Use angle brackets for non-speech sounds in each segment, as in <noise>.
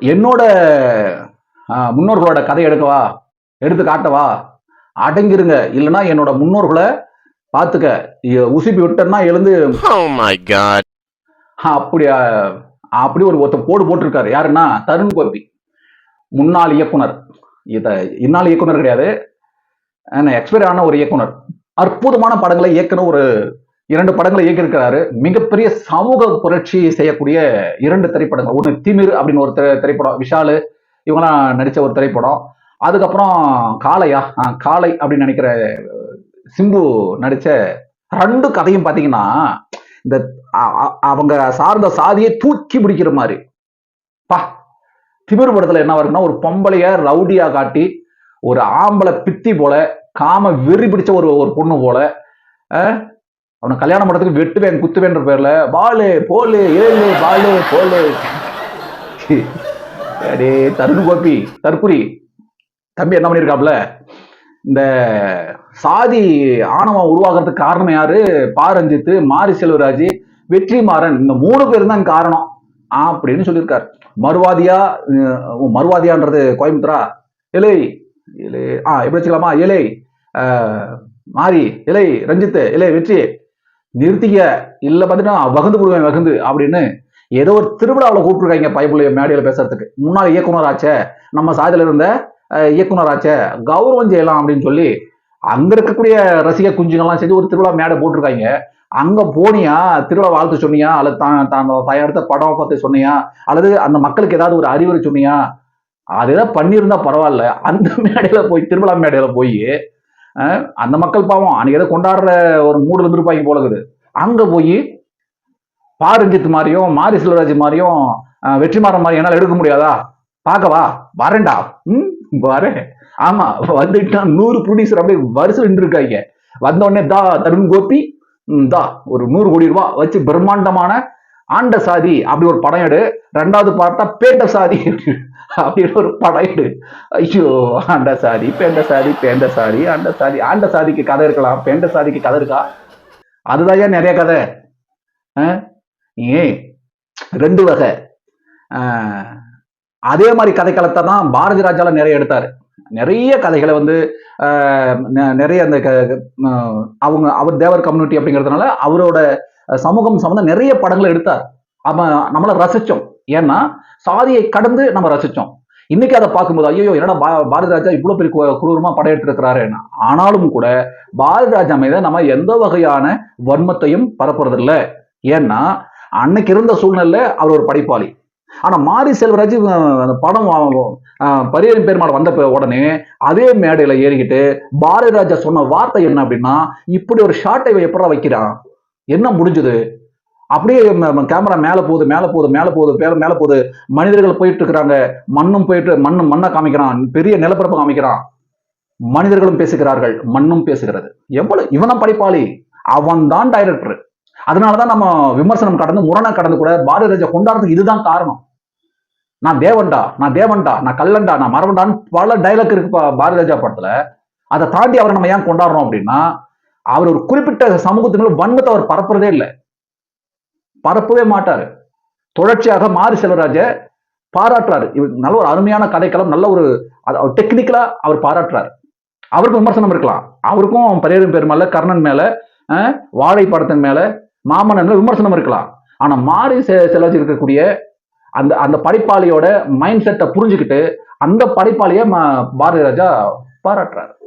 என்னோட முன்னோர்களோட கதை எடுக்கவா எடுத்து காட்டவா அடங்கிருங்க. இல்லைன்னா என்னோட முன்னோர்களை பார்த்துக்க. உசுப்பி விட்டேன்னா எழுந்து Oh god. அப்படி ஒரு ஒருத்தர் போடு போட்டிருக்காரு. யாருன்னா தருண் கோபி. முன்னாள் இயக்குனர். இத இந்நாள் இயக்குனர் கிடையாது. எக்ஸ்பைர் ஆன ஒரு இயக்குனர். அற்புதமான படங்களை இயக்குன ஒரு இரண்டு படங்களை இயக்கியிருக்கிறாரு. மிகப்பெரிய சமூக புரட்சி செய்யக்கூடிய இரண்டு திரைப்படங்கள். ஒன்று திமிர் அப்படின்னு ஒரு திரைப்படம். விஷாலு இவங்களாம் நடித்த ஒரு திரைப்படம். அதுக்கப்புறம் காளையா காளை அப்படின்னு நினைக்கிற சிம்பு நடித்த ரெண்டு கதையும் பார்த்தீங்கன்னா இந்த அவங்க சார்ந்த சாதியை தூக்கி பிடிக்கிற மாதிரி. பா திமிர் படத்துல என்ன வருதுன்னா ஒரு பொம்பளைய ரவுடியா காட்டி ஒரு ஆம்பளை பித்தி போல காம வெறி பிடிச்ச ஒரு ஒரு பொண்ணு போல அவனை கல்யாணம் பண்றதுக்கு வெட்டுவேன் குத்துவேன்ற பேர்ல பாலு போலு ஏழு பாலு போலு. அடே தருண் கோபி தற்குறி. தம்பி என்ன பண்ணியிருக்காப்ல இந்த சாதி ஆணவம் உருவாகிறதுக்கு காரணம் யாரு? பாரஞ்சித்து மாரி செல்வராஜ் வெற்றிமாறன். இந்த மூணு பேர் தான் காரணம். அப்படின்னு சொல்லியிருக்காரு. மறுவாதியா மறுவாதியான்றது கோயம்புத்தூரா? இலை இலை ஆ எப்படி வச்சுக்கலாமா? இலை மாரி இலை ரஞ்சித்து இலை வெற்றி. நிறுத்திக்க இல்ல பார்த்துட்டா வகுந்து கொடுவேன் வகுந்து அப்படின்னு ஏதோ ஒரு திருவிழாவில் கூப்பிட்டுருக்காங்க பைபிள் மேடையில் பேசுறதுக்கு. முன்னாள் இயக்குனர் ஆச்சே நம்ம சாதியில் இருந்த இயக்குனர் ஆச்சே கௌரவம் செய்யலாம் அப்படின்னு சொல்லி அங்கே இருக்கக்கூடிய ரசிக குஞ்சுங்கள்லாம் செஞ்சு ஒரு திருவிழா மேடை போட்டிருக்காங்க. அங்கே போனியா திருவிழா வாழ்த்து சொன்னியா அல்லது தான் தான் தயாரித்த படம் பார்த்து சொன்னியா அல்லது அந்த மக்களுக்கு ஏதாவது ஒரு அறிவுரை சொன்னியா அது ஏதாவது பண்ணியிருந்தா பரவாயில்ல. அந்த <laughs> மேடையில் போய் திருவிழா மேடையில் போய் அந்த மக்கள் பாவம். அன்னைக்கு ஏதோ கொண்டாடுற ஒரு மூடு இருந்திருப்பாங்க போல இருக்குது. அங்க போய் பாரஞ்சித் மாதிரியும் மாரி செல்வராஜ் மாதிரியும் வெற்றிமாறன் மாதிரி என்னால் எடுக்க முடியாதா? பார்க்கவா வரேன்டா. ம்? வரேன். ஆமா. வந்துட்டா நூறு ப்ரொடியூசர் அப்படியே வருஷம் நின்று இருக்காங்க. வந்த உடனே தா தருண் கோபி ம், தா ஒரு நூறு கோடி ரூபாய் வச்சு பிரம்மாண்டமான ஆண்ட சாதி அப்படி ஒரு படம் எடு. ரெண்டாவது பார்த்தா பேண்ட சாதி. அப்படின்னு ஒரு படம் எடு. ஐயோ ஆண்ட சாதி பேண்ட சாதி பேண்ட சாதி ஆண்ட சாதி. ஆண்ட சாதிக்கு கதை இருக்கலாம். பேண்ட சாதிக்கு கதை இருக்கா? அதுதான் ஏன் நிறைய கதை? அஹ்? ஏன் ரெண்டு வகை. அதே மாதிரி கதைக்களத்தை தான் பாரதி ராஜால நிறைய எடுத்தாரு. நிறைய கதைகளை வந்து நிறைய அந்த க- அவங்க அவர் தேவர் கம்யூனிட்டி அப்படிங்கிறதுனால அவரோட சமூகம் சம்மந்த நிறைய படங்களை எடுத்தார் அப்ப நம்மளை ரசிச்சோம். ஏன்னா சாதியை கடந்து நம்ம ரசிச்சோம். இன்னைக்கு அதை பார்க்கும்போது ஐயோ என்னடா பா- பாரதி ராஜா இவ்வளவு பெரிய கு- குரூரமா படையெடுத்திருக்கிறாரு ஆனாலும் கூட பாரதி ராஜா மீது நம்ம எந்த வகையான வன்மத்தையும் பரப்புறது இல்லை ஏன்னா அன்னைக்கு இருந்த சூழ்நிலையில அவர் ஒரு படைப்பாளி. ஆனா மாரி செல்வராஜ் படம் பரியரின் பெருமாள் வந்த உடனே அதே மேடையில ஏறிக்கிட்டு பாரதி ராஜா சொன்ன வார்த்தை என்ன அப்படின்னா இப்படி ஒரு ஷாட்டை எப்படா வைக்கிறான்? என்ன முடிஞ்சது? அப்படியே கேமரா மேலே போகுது மேலே போகுது மேலே போகுது மேல மேலே போகுது. மனிதர்கள் போயிட்டு இருக்கிறாங்க மண்ணும் போயிட்டு மண்ணும் மண்ணை காமிக்கிறான். பெரிய நிலப்பரப்பு காமிக்கிறான். மனிதர்களும் பேசுகிறார்கள். மண்ணும் பேசுகிறது. எவ்வளவு? இவனும் படைப்பாளி. அவன் தான் டைரக்டர் அதனாலதான் நம்ம விமர்சனம் கடந்து முரணை கடந்து கூட பாரதி ராஜா கொண்டாடுறதுக்கு இதுதான் காரணம். நான் தேவன்டா நான் தேவன்டா நான் கல்லண்டா நான் மரவன்டான்னு பல டைலாக் இருக்கு பா- பாரதி ராஜா படத்துல. அதை தாண்டி அவரை நம்ம ஏன் கொண்டாடுறோம் அப்படின்னா அவர் ஒரு குறிப்பிட்ட சமூகத்து மேல வன்மத்தை அவர் பரப்புறதே இல்லை. பரப்பவே மாட்டாரு. தொடர்ச்சியாக மாரி செல்வராஜ பாராட்டுறாரு. இவர் நல்ல ஒரு அருமையான கதைக்களம் நல்ல ஒரு டெக்னிக்கலா அவர் பாராட்டுறாரு. அவருக்கும் விமர்சனம் இருக்கலாம். அவருக்கும் பரியரும் பெருமாள் கர்ணன் மேல வாழை படத்தின் மேல மாமன்னன் விமர்சனம் இருக்கலாம். ஆனா மாரி செ- செல்வராஜ் இருக்கக்கூடிய அந்த அந்த படைப்பாளியோட மைண்ட் செட்டை புரிஞ்சுக்கிட்டு அந்த படைப்பாளியை பாரதி ராஜா பாராட்டுறாரு.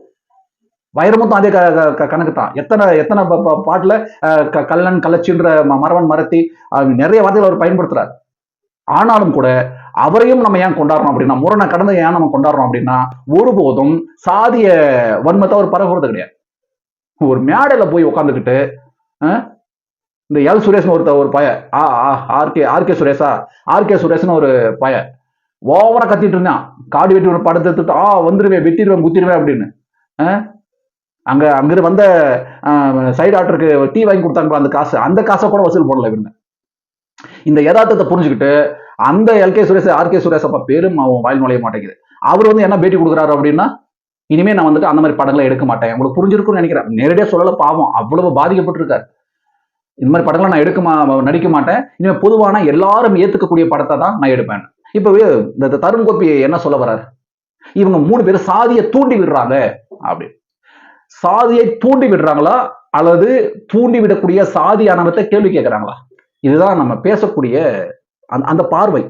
வைரமுத்தும் அதே க- க- கணக்கு தான் எத்தனை எத்தனை பாட்டில் க- கல்லன் கலச்சின்ற ம- மரவன் மரத்தி நிறைய வார்த்தைகள் அவர் பயன்படுத்துறாரு. ஆனாலும் கூட அவரையும் நம்ம ஏன் கொண்டாடுறோம் அப்படின்னா முரணை கடந்து ஏன் நம்ம கொண்டாடுறோம் அப்படின்னா ஒருபோதும் சாதிய வன்மத்தை அவர் பரவுறது கிடையாது. ஒரு மேடையில் போய் உட்காந்துக்கிட்டு இந்த எல் சுரேஷ்னு ஒருத்த ஒரு பய ஆர்கே ஆர்கே சுரேஷா ஆர்கே சுரேஷ்னு ஒரு பய ஓவரா கத்திட்டு இருந்தான். காடு வெட்டி ஒரு படத்தை எடுத்துட்டு ஆ வந்துடுவேன் வெட்டிடுவேன் குத்திடுவேன் அப்படின்னு. ஆ? அங்க அங்கிருந்து வந்த சைடு ஆர்டருக்கு டீ வாங்கி கொடுத்தாங்க அந்த காசு. அந்த காசை கூட வசூல் பண்ணல இவங்க. இந்த யதார்த்தத்தை புரிஞ்சுக்கிட்டு அந்த எல்கே சுரேஷ் ஆர்கே சுரேஷ் அப்ப பேரும் அவன் வாயில் நுழைய மாட்டேங்குது. அவர் வந்து என்ன பேட்டி கொடுக்குறாரு அப்படின்னா இனிமே நான் வந்துட்டு அந்த மாதிரி படங்களை எடுக்க மாட்டேன். உங்களுக்கு புரிஞ்சிருக்கும்னு நினைக்கிறேன். நேரடியா சொல்லல பாவம். அவ்வளவு பாதிக்கப்பட்டிருக்காரு. இந்த மாதிரி படங்களை நான் எடுக்க நடிக்க மாட்டேன். இனிமே பொதுவான எல்லாரும் ஏத்துக்கக்கூடிய படத்தை தான் நான் எடுப்பேன். இப்போ இந்த தருண் கோபி என்ன சொல்ல வர்றாரு? இவங்க மூணு பேரும் சாதியை தூண்டி விடுறாங்க அப்படி சாதியை தூண்டி விடுறாங்களா? அல்லது தூண்டி விடக்கூடிய சாதி ஆணவத்தை கேள்வி கேட்கிறாங்களா? இதுதான் நம்ம பேசக்கூடிய அந்த- அந்த பார்வை.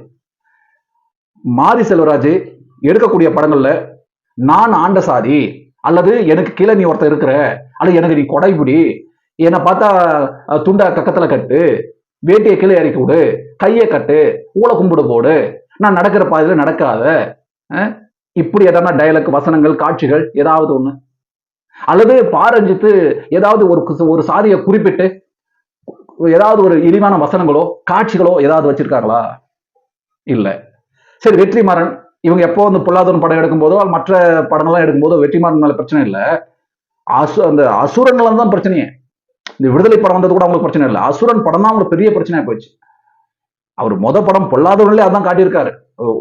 மாரி செல்வராஜ் எடுக்கக்கூடிய படங்கள்ல நான் ஆண்ட சாதி அல்லது எனக்கு கீழே நீ ஒருத்தர் இருக்கிற அல்லது எனக்கு நீ கொடைபிடி என்னை பார்த்தா துண்டா துண்டை கக்கத்துல கட்டு வேட்டியை கீழே இறக்கி விடு கையை கட்டு ஊழ கும்பிடு போடு நான் நடக்கிற பாதையில நடக்காத இப்படி எதனா டயலாக் வசனங்கள் காட்சிகள் ஏதாவது ஒண்ணு? அல்லது பாரஞ்சித்து ஏதாவது ஒரு ஒரு சாதியை குறிப்பிட்டு ஏதாவது ஒரு இழிவான வசனங்களோ காட்சிகளோ ஏதாவது வச்சிருக்காங்களா? இல்ல. சரி வெற்றிமாறன் இவங்க எப்போ வந்து பொல்லாதவன் படம் எடுக்கும் போதோ மற்ற படங்கள்லாம் எடுக்கும்போதோ வெற்றிமாறன் மேல பிரச்சனை இல்லை. அசு அந்த அசுரன்ல தான் பிரச்சனையே. இந்த விடுதலை படம் வந்தது கூட அவங்களுக்கு பிரச்சனை இல்லை. அசுரன் படம் தான் அவங்களுக்கு பெரிய பிரச்சனையா போச்சு. அவர் மொத படம் பொல்லாதவர்களே அதான் காட்டியிருக்காரு.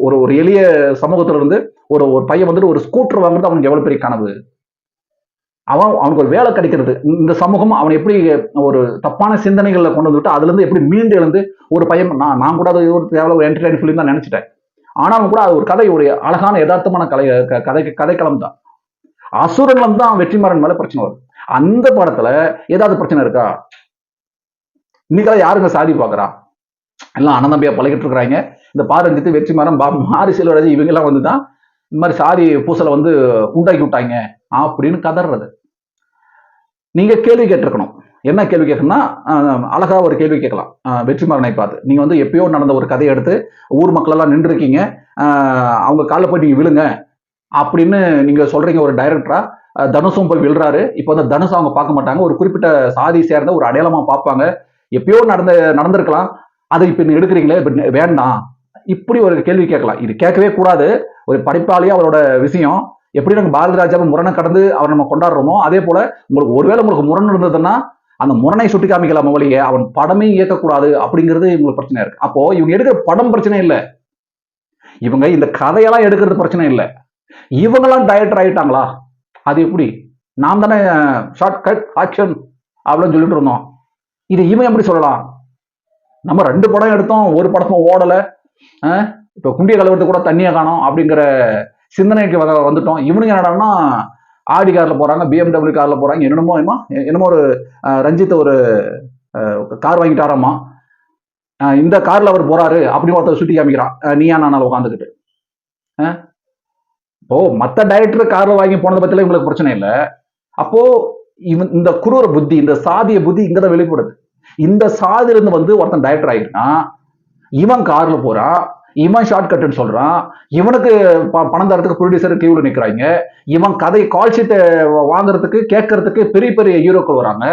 ஒரு ஒரு எளிய சமூகத்துல இருந்து ஒரு ஒரு பையன் வந்துட்டு ஒரு ஸ்கூட்டர் வாங்குறது அவனுக்கு எவ்வளவு பெரிய கனவு? அவன் அவனுக்கு ஒரு வேலை கிடைக்கிறது. இந்த சமூகம் அவனை எப்படி ஒரு தப்பான சிந்தனைகளில் கொண்டு வந்துட்டு அதுல இருந்து எப்படி மீண்டு எழுந்து ஒரு பையன் நான் நான் கூட அது ஒரு தேவையான ஒரு என்டர்டைன் ஃபிலிம் தான் நினைச்சிட்டேன். ஆனாலும் கூட அது ஒரு கதை ஒரு அழகான யதார்த்தமான கலை க- கதை கதைக்களம் தான். அசுரன்லம் தான் வெற்றிமாறன் மேல பிரச்சனை வரும். அந்த படத்துல ஏதாவது பிரச்சனை இருக்கா? இன்னைக்கெல்லாம் யாருங்க சாதி பாக்குறா? எல்லாம் அனந்தம்பியா பழகிட்டு இருக்கிறாங்க. இந்த பாரஞ்சித்து வெற்றிமாறன் பா மாரி செல்வராஜ் இவங்க எல்லாம் வந்து தான் இந்த மாதிரி சாதி பூசலை வந்து உண்டாக்கி விட்டாங்க அப்படின்னு கதறது நீங்க கேள்வி கேட்டிருக்கணும். என்ன கேள்வி கேட்கணும்னா அழகா ஒரு கேள்வி கேட்கலாம். வெற்றிமாறனை பார்த்து. நீங்க வந்து எப்பயோ நடந்த ஒரு கதையை எடுத்து ஊர் மக்களெல்லாம் நின்றுருக்கீங்க. அவங்க காலில் போய் நீங்க விழுங்க அப்படின்னு நீங்க சொல்றீங்க ஒரு டைரக்டரா தனுஷும் போய் விழுறாரு. இப்போ வந்து தனுஷ் அவங்க பார்க்க மாட்டாங்க. ஒரு குறிப்பிட்ட சாதி சேர்ந்த ஒரு அடையாளமா பார்ப்பாங்க. எப்பயோ நடந்த நடந்திருக்கலாம். அதை இப்போ நீ எடுக்கிறீங்களே வேண்டாம். இப்படி ஒரு கேள்வி கேட்கலாம். இது கேட்கவே கூடாது. ஒரு படைப்பாளியா அவரோட விஷயம் எப்படி நாங்கள் பாரதி ராஜாவை முரணை கடந்து அவரை நம்ம கொண்டாடுறோமோ அதே போல உங்களுக்கு ஒருவேளை உங்களுக்கு முரண் இருந்ததுன்னா அந்த முரணை சுட்டி காமிக்கலாம் வழியே அவன் படமே இயக்கக்கூடாது அப்படிங்கிறது இவங்களுக்கு பிரச்சனை இருக்கு. அப்போ இவங்க எடுக்கிற படம் பிரச்சனை இல்லை. இவங்க இந்த கதையெல்லாம் எடுக்கிறது பிரச்சனை இல்லை. இவங்கெல்லாம் டைரக்டர் ஆயிட்டாங்களா? அது எப்படி? நாம் தானே ஷார்ட் கட் ஆக்ஷன் அப்படின்னு சொல்லிட்டு இருந்தோம். இது இவன் எப்படி சொல்லலாம்? நம்ம ரெண்டு படம் எடுத்தோம் ஒரு படமும் ஓடலை. இப்போ குண்டிய கலவரத்து கூட தண்ணியை காணோம் அப்படிங்கிற சிந்தனைக்கு வந்துட்டோம். இவனுங்க என்னடான்னா ஆடி கார்ல போறாங்க பிஎம்டபிள்யூ கார்ல போறாங்க என்னமோ என்னமோ என்னமோ ஒரு அஹ், ரஞ்சித் ஒரு கார் வாங்கிட்டாராமா இந்த கார்ல அவர் போறாரு அப்படின்னு ஒருத்தர் சுட்டி காமிக்கிறான். நீயா நான் உட்காந்துக்கிட்டு இப்போ மத்த டைரக்டர் கார்ல வாங்கி போனதை பத்தில இவங்களுக்கு பிரச்சனை இல்லை. அப்போ இவன் இந்த குரூர புத்தி இந்த சாதிய புத்தி இங்கதான் வெளிப்படுது. இந்த சாதியில இருந்து வந்து ஒருத்தன் டைரக்டர் ஆகிருக்கான் இவன் கார்ல போறான் இவன் ஷார்ட் கட்னு சொல்றான் இவனுக்கு ப- பணம் தரத்துக்கு ப்ரொடியூசர் கியூல நிக்கிறாங்க இவன் கதை கால் ஷீட்டை வாங்குறதுக்கு கேட்கறதுக்கு பெரிய பெரிய ஹீரோக்கள் வராங்க.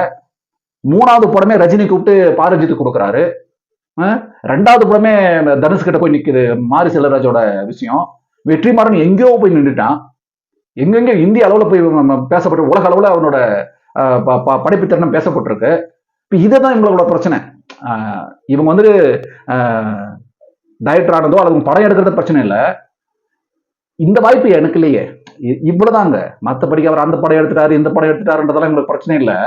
மூணாவது படமே ரஜினி கூப்பிட்டு பாரஞ்சித்து கொடுக்குறாரு. ரெண்டாவது படமே தனுஷ் கிட்ட போய் நிக்குது மாரி செல்வராஜோட விஷயம். வெற்றிமாறன் எங்கேயோ போய் நின்றுட்டான் எங்கெங்கே இந்திய அளவுல போய் நம்ம பேசப்பட்டு உலக அளவுல அவனோட படைப்பு ப- பேசப்பட்டிருக்கு. இப்போ இதுதான் இவங்களோட பிரச்சனை. இவங்க வந்துட்டு டைரக்டர் ஆனதோ அல்லது படம் எடுக்கிறது பிரச்சனை இல்லை. இந்த வாய்ப்பு எனக்கு இல்லையே. இ- இவ்வளவுதாங்க. மற்றபடிக்கு அவர் அந்த படம் எடுத்துட்டாரு இந்த படம் எடுத்துட்டாருன்றதெல்லாம் எங்களுக்கு பிரச்சனை இல்லை.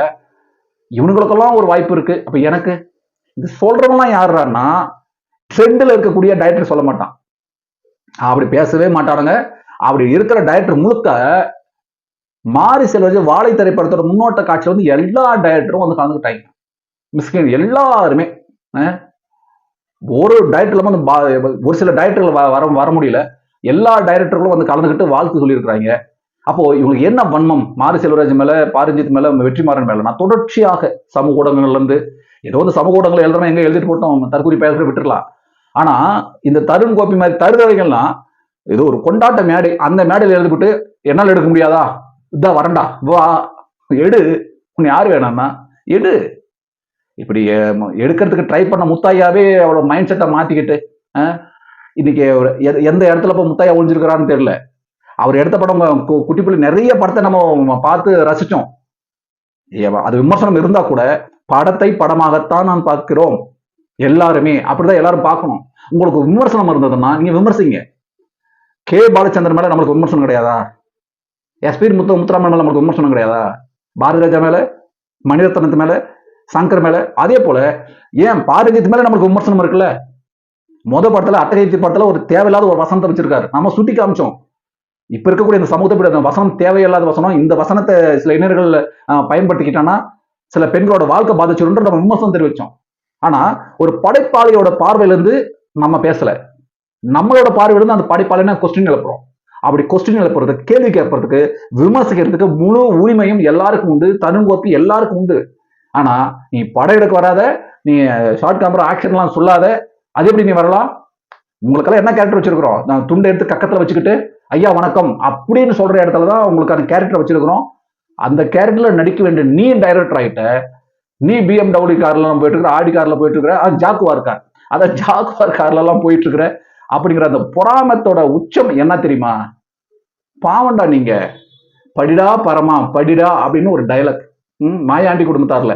இவனுங்களுக்கெல்லாம் ஒரு வாய்ப்பு இருக்கு. அப்ப எனக்கு இது சொல்றவங்களாம் யாருன்னா ட்ரெண்டில் இருக்கக்கூடிய டைரக்டர் சொல்ல மாட்டான். அப்படி பேசவே மாட்டானுங்க. அப்படி இருக்கிற டைரக்டர் முழுக்க மாரி செல்வது வாழை திரைப்படத்தோட முன்னோட்ட காட்சியில் வந்து எல்லா டைரக்டரும் வந்து கலந்துக்கிட்டாங்க. மிஸ்கின் எல்லாருமே ஒரு டைரக்டர்ல வந்து பா- ஒரு சில டைரக்டர்கள் வர வர முடியல. எல்லா டைரக்டர்களும் வந்து கலந்துக்கிட்டு வாழ்த்து சொல்லியிருக்கிறாங்க. அப்போ இவங்களுக்கு என்ன வன்மம்? மாரி செல்வராஜ் மேல பாரஞ்சித் மேல வெற்றிமாறன் மேல? நான் தொடர்ச்சியாக சமூக ஊடகங்கள்ல இருந்து ஏதோ வந்து சமூக ஊடகங்கள் எழுதுறோம் எங்க எழுதிட்டு போட்டோம் தற்கொலை பேசுற விட்டுறலாம் ஆனா இந்த தருண் கோபி மாதிரி தருதவைகள்லாம் ஏதோ ஒரு கொண்டாட்ட மேடை அந்த மேடையில் எழுதிவிட்டு என்னால் எடுக்க முடியாதா? இதான் வரண்டா வா எடு. உன்னை யார் வேணாம்னா எடு. இப்படி எடுக்கிறதுக்கு ட்ரை பண்ண முத்தாயாவே அவளோட மைண்ட் செட்டை மாத்திக்கிட்டு இன்னைக்கு ஒரு எ- எந்த இடத்துல போய் முத்தாயா ஒழிஞ்சிருக்கிறான்னு தெரியல. அவர் எடுத்த படம் கு- பிள்ளை நிறைய படத்தை நம்ம பார்த்து ரசிச்சோம். அது விமர்சனம் இருந்தா கூட படத்தை படமாகத்தான் நான் பார்க்கிறோம். எல்லாருமே அப்படிதான் எல்லாரும் பார்க்கணும். உங்களுக்கு விமர்சனம் இருந்ததுன்னா நீங்க விமர்சிங்க. கே. பாலச்சந்திரன் மேல நம்மளுக்கு விமர்சனம் கிடையாதா? எஸ்பி முத்து முத்துராமன் மேல நம்மளுக்கு விமர்சனம் கிடையாதா? பாரதி ராஜா மேல? மணிரத்னத்து மேல? சங்கர் மேல அதே போல ஏன் பாரதியத்து மேல நம்மளுக்கு விமர்சனம் இருக்குல்ல? மொத படத்துல அட்டகைத்தி படத்துல ஒரு தேவையில்லாத ஒரு வசனத்தை வச்சிருக்காரு. நம்ம சுட்டி காமிச்சோம். இப்ப இருக்கக்கூடிய இந்த சமூகத்தை அந்த வசனம் தேவையில்லாத வசனம் இந்த வசனத்தை சில இளைஞர்கள் பயன்படுத்திக்கிட்டான்னா சில பெண்களோட வாழ்க்கை பாதிச்சிருன்ற நம்ம விமர்சனம் தெரிவிச்சோம். ஆனா ஒரு படைப்பாளியோட பார்வையில இருந்து நம்ம பேசல. நம்மளோட பார்வையிலிருந்து அந்த படைப்பாளினா கொஸ்டின் எழுப்புறோம். அப்படி கொஸ்டின் எழுப்புறதுக்கு கேள்வி கேட்பறதுக்கு விமர்சிக்கிறதுக்கு முழு உரிமையும் எல்லாருக்கும் உண்டு தனுங்கோப்பி எல்லாருக்கும் உண்டு. ஆனால் நீ படம் எடுக்க வராத நீ ஷார்ட் கேமரா ஆக்ஷன்லாம் சொல்லாத அது எப்படி நீ வரலாம்? உங்களுக்கெல்லாம் என்ன கேரக்டர் வச்சிருக்கிறோம்? நான் துண்டை எடுத்து கக்கத்தில் வச்சுக்கிட்டு ஐயா வணக்கம் அப்படின்னு சொல்ற இடத்துல தான் உங்களுக்கான கேரக்டர் வச்சிருக்கிறோம். அந்த கேரக்டர்ல நடிக்க வேண்டிய நீ டைரக்டர் ஆகிட்ட நீ பிஎம்டபிள்யூ கார்ல எல்லாம் போயிட்டு இருக்கிற ஆடி கார்ல போயிட்டு இருக்கிற அது ஜாக்குவார் கார் அதான் ஜாக்குவார் கார்ல எல்லாம் போயிட்டு இருக்கிற அப்படிங்கிற அந்த பொறாமத்தோட உச்சம் என்ன தெரியுமா? பாவண்டா நீங்க. படிடா பரமா படிடா அப்படின்னு ஒரு டைலாக் மாயாண்டி குடும்பத்தார்ல.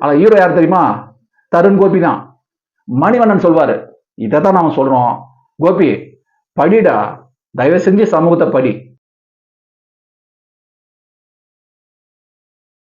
ஆனால் ஹீரோ யார் தெரியுமா? தருண் கோபி தான். மணிவண்ணன் சொல்வார். இதை தான் நாம் சொல்கிறோம் கோபி படிடா. தயவு செஞ்சு சமூகத்தை படி.